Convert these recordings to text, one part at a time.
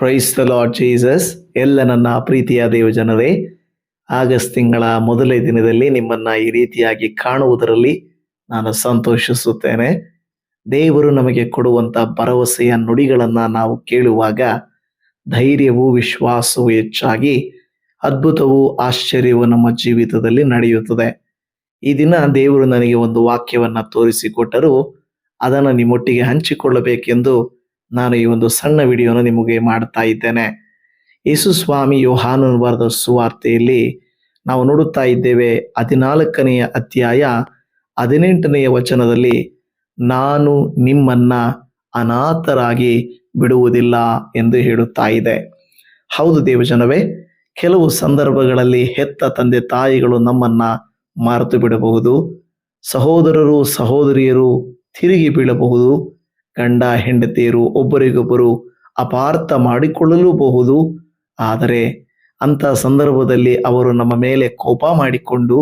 Price the Lord Jesus ಎಲ್ಲ ನನ್ನ ಪ್ರೀತಿಯ ದೇವಜನರೇ ಆಗಸ್ಟ್ ತಿಂಗಳ ಮೊದಲೇ ದಿನದಲ್ಲಿ ನಿಮ್ಮನ್ನ ಈ ರೀತಿಯಾಗಿ ಕಾಣುವುದರಲ್ಲಿ ನಾನು ಸಂತೋಷಿಸುತ್ತೇನೆ. ದೇವರು ನಮಗೆ ಕೊಡುವಂತ ಭರವಸೆಯ ನುಡಿಗಳನ್ನು ನಾವು ಕೇಳುವಾಗ ಧೈರ್ಯವು ವಿಶ್ವಾಸವು ಹೆಚ್ಚಾಗಿ ಅದ್ಭುತವು ಆಶ್ಚರ್ಯವು ನಮ್ಮ ಜೀವಿತದಲ್ಲಿ ನಡೆಯುತ್ತದೆ. ಈ ದಿನ ದೇವರು ನನಗೆ ಒಂದು ವಾಕ್ಯವನ್ನ ತೋರಿಸಿಕೊಟ್ಟರು. ಅದನ್ನು ನಿಮ್ಮೊಟ್ಟಿಗೆ ಹಂಚಿಕೊಳ್ಳಬೇಕೆಂದು ನಾನು ಈ ಒಂದು ಸಣ್ಣ ವಿಡಿಯೋನ ನಿಮಗೆ ಮಾಡ್ತಾ ಇದ್ದೇನೆ. ಯೇಸು ಸ್ವಾಮಿ ಯೋಹಾನು ಸುವಾರ್ತೆಯಲ್ಲಿ ನಾವು ನೋಡುತ್ತಾ ಇದ್ದೇವೆ, ಹದಿನಾಲ್ಕನೆಯ ಅಧ್ಯಾಯ ಹದಿನೆಂಟನೆಯ ವಚನದಲ್ಲಿ, ನಾನು ನಿಮ್ಮನ್ನ ಅನಾಥರಾಗಿ ಬಿಡುವುದಿಲ್ಲ ಎಂದು ಹೇಳುತ್ತಾ ಇದೆ. ಹೌದು ದೇವಜನವೇ, ಕೆಲವು ಸಂದರ್ಭಗಳಲ್ಲಿ ಹೆತ್ತ ತಂದೆ ತಾಯಿಗಳು ನಮ್ಮನ್ನ ಮರೆತು ಬಿಡಬಹುದು ಸಹೋದರರು ಸಹೋದರಿಯರು ತಿರುಗಿ ಬೀಳಬಹುದು ಗಂಡ, ಹೆಂಡತಿಯರು ಒಬ್ಬರಿಗೊಬ್ಬರು ಅಪಾರ್ಥ ಮಾಡಿಕೊಳ್ಳಲೂಬಹುದು. ಆದರೆ ಅಂತ ಸಂದರ್ಭದಲ್ಲಿ ಅವರು ನಮ್ಮ ಮೇಲೆ ಕೋಪ ಮಾಡಿಕೊಂಡು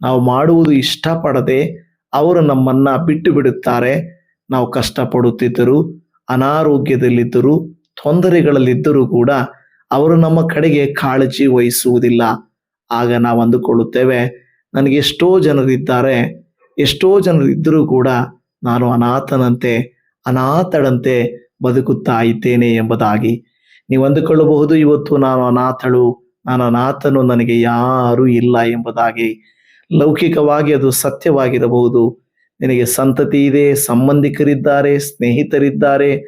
ನಾವು ಮಾಡುವುದು ಇಷ್ಟಪಡದೆ ಅವರು ನಮ್ಮನ್ನ ಬಿಟ್ಟು ಬಿಡುತ್ತಾರೆ ನಾವು ಕಷ್ಟಪಡುತ್ತಿದ್ದರು, ಅನಾರೋಗ್ಯದಲ್ಲಿದ್ದರು, ತೊಂದರೆಗಳಲ್ಲಿದ್ದರೂ ಕೂಡ ಅವರು ನಮ್ಮ ಕಡೆಗೆ ಕಾಳಜಿ ವಹಿಸುವುದಿಲ್ಲ. ಆಗ ನಾವು ಅಂದುಕೊಳ್ಳುತ್ತೇವೆ, ನನಗೆ ಎಷ್ಟೋ ಜನರಿದ್ದಾರೆ, ಎಷ್ಟೋ ಜನರಿದ್ದರೂ ಕೂಡ ನಾನು ಅನಾಥನಂತೆ ಅನಾಥಳಂತೆ ಬದುಕುತ್ತಾ ಇದ್ದೇನೆ ಎಂಬುದಾಗಿ. ನೀವು ಅಂದುಕೊಳ್ಳಬಹುದು, ಇವತ್ತು ನಾನು ಅನಾಥಳು, ನಾನು ಅನಾಥನು, ನನಗೆ ಯಾರೂ ಇಲ್ಲ ಎಂಬುದಾಗಿ. ಲೌಕಿಕವಾಗಿ ಅದು ಸತ್ಯವಾಗಿರಬಹುದು. ನಿನಗೆ ಸಂತತಿ ಇದೆ, ಸಂಬಂಧಿಕರಿದ್ದಾರೆ, ಸ್ನೇಹಿತರಿದ್ದಾರೆ,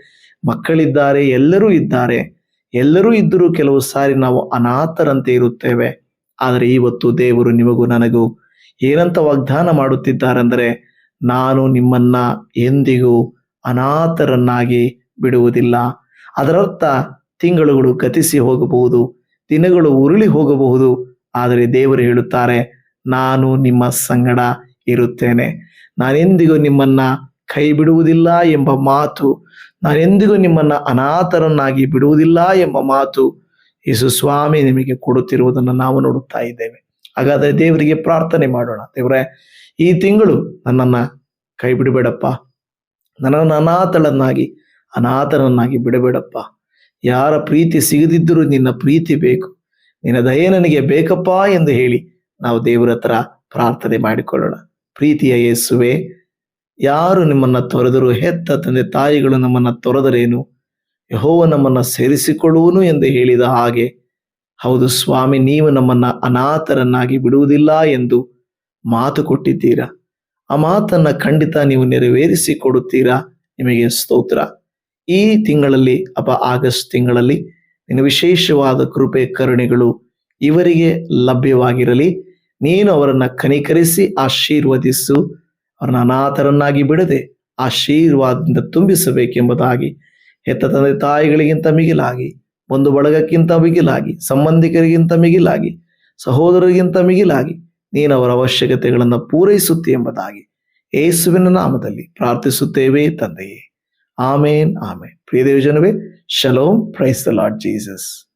ಮಕ್ಕಳಿದ್ದಾರೆ, ಎಲ್ಲರೂ ಇದ್ದಾರೆ. ಎಲ್ಲರೂ ಇದ್ದರೂ ಕೆಲವು ಸಾರಿ ನಾವು ಅನಾಥರಂತೆ ಇರುತ್ತೇವೆ. ಆದರೆ ಇವತ್ತು ದೇವರು ನಿಮಗೂ ನನಗೂ ಏನಂತ ವಾಗ್ದಾನ ಮಾಡುತ್ತಿದ್ದಾರೆಂದರೆ, ನಾನು ನಿಮ್ಮನ್ನ ಎಂದಿಗೂ ಅನಾಥರನ್ನಾಗಿ ಬಿಡುವುದಿಲ್ಲ. ಅದರರ್ಥ ತಿಂಗಳುಗಳು ಗತಿಸಿ ಹೋಗಬಹುದು, ದಿನಗಳು ಉರುಳಿ ಹೋಗಬಹುದು. ಆದರೆ ದೇವರು ಹೇಳುತ್ತಾರೆ, ನಾನು ನಿಮ್ಮ ಸಂಗಡ ಇರುತ್ತೇನೆ. ನಾನೆಂದಿಗೂ ನಿಮ್ಮನ್ನ ಕೈ ಬಿಡುವುದಿಲ್ಲ ಎಂಬ ಮಾತು, ನಾನೆಂದಿಗೂ ನಿಮ್ಮನ್ನ ಅನಾಥರನ್ನಾಗಿ ಬಿಡುವುದಿಲ್ಲ ಎಂಬ ಮಾತು ಯೇಸು ಸ್ವಾಮಿ ನಿಮಗೆ ಕೊಡುತ್ತಿರುವುದನ್ನು ನಾವು ನೋಡುತ್ತಾ ಇದ್ದೇವೆ. ಹಾಗಾದರೆ ದೇವರಿಗೆ ಪ್ರಾರ್ಥನೆ ಮಾಡೋಣ. ದೇವರೇ, ಈ ತಿಂಗಳು ನನ್ನನ್ನು ಕೈ ಬಿಡಬೇಡಪ್ಪ ನನ್ನನ್ನು ಅನಾಥಳನ್ನಾಗಿ ಅನಾಥನನ್ನಾಗಿ ಬಿಡಬೇಡಪ್ಪ. ಯಾರ ಪ್ರೀತಿ ಸಿಗದಿದ್ದರೂ ನಿನ್ನ ಪ್ರೀತಿ ಬೇಕು. ನಿನ್ನ ದಯೆ ನನಗೆ ಬೇಕಪ್ಪ ಎಂದು ಹೇಳಿ ನಾವು ದೇವರ ಹತ್ರ ಪ್ರಾರ್ಥನೆ ಮಾಡಿಕೊಳ್ಳೋಣ. ಪ್ರೀತಿಯ ಯೇಸುವೆ, ಯಾರು ನಿಮ್ಮನ್ನು ತೊರೆದರೂ, ಹೆತ್ತ ತಂದೆ ತಾಯಿಗಳು ನಮ್ಮನ್ನ ತೊರೆದರೇನು? ಯಹೋವ ನಮ್ಮನ್ನ ಸೇರಿಸಿಕೊಳ್ಳುವನು ಎಂದು ಹೇಳಿದ ಹಾಗೆ, ಹೌದು ಸ್ವಾಮಿ, ನೀವು ನಮ್ಮನ್ನ ಅನಾಥರನ್ನಾಗಿ ಬಿಡುವುದಿಲ್ಲ ಎಂದು ಮಾತು ಕೊಟ್ಟಿದ್ದೀರಾ? ಆ ಮಾತನ್ನ ಖಂಡಿತ ನೀವು ನೆರವೇರಿಸಿ ಕೊಡುತ್ತೀರಾ? ನಿಮಗೆ ಸ್ತೋತ್ರ. ಈ ತಿಂಗಳಲ್ಲಿ, ಅಪ ಆಗಸ್ಟ್ ತಿಂಗಳಲ್ಲಿ, ನಿನ್ನ ವಿಶೇಷವಾದ ಕೃಪೆ, ಕರುಣೆಗಳು ಇವರಿಗೆ ಲಭ್ಯವಾಗಿರಲಿ. ನೀನು ಅವರನ್ನ ಕನಿಕರಿಸಿ, ಆಶೀರ್ವದಿಸು. ಅವರನ್ನ ಅನಾಥರನ್ನಾಗಿ ಬಿಡದೆ, ಆಶೀರ್ವಾದದಿಂದ ತುಂಬಿಸಬೇಕೆಂಬುದಾಗಿ, ಹೆತ್ತ ತಂದೆ ತಾಯಿಗಳಿಗಿಂತ ಮಿಗಿಲಾಗಿ ಒಂದು ಬಳಗಕ್ಕಿಂತ ಮಿಗಿಲಾಗಿ, ಸಂಬಂಧಿಕರಿಗಿಂತ ಮಿಗಿಲಾಗಿ, ಸಹೋದರರಿಗಿಂತ ಮಿಗಿಲಾಗಿ ನೀನು ಅವರ ಅವಶ್ಯಕತೆಗಳನ್ನು ಪೂರೈಸುತ್ತೆ ಎಂಬುದಾಗಿ ಏಸುವಿನ ನಾಮದಲ್ಲಿ ಪ್ರಾರ್ಥಿಸುತ್ತೇವೆ ತಂದೆಯೇ. Amen amen. ಪ್ರಿಯ ದೇವಜನವೇ, ಶಲೋಮ್, ಪ್ರೈಸ್ ದ ಲಾರ್ಡ್ ಜೀಸಸ್.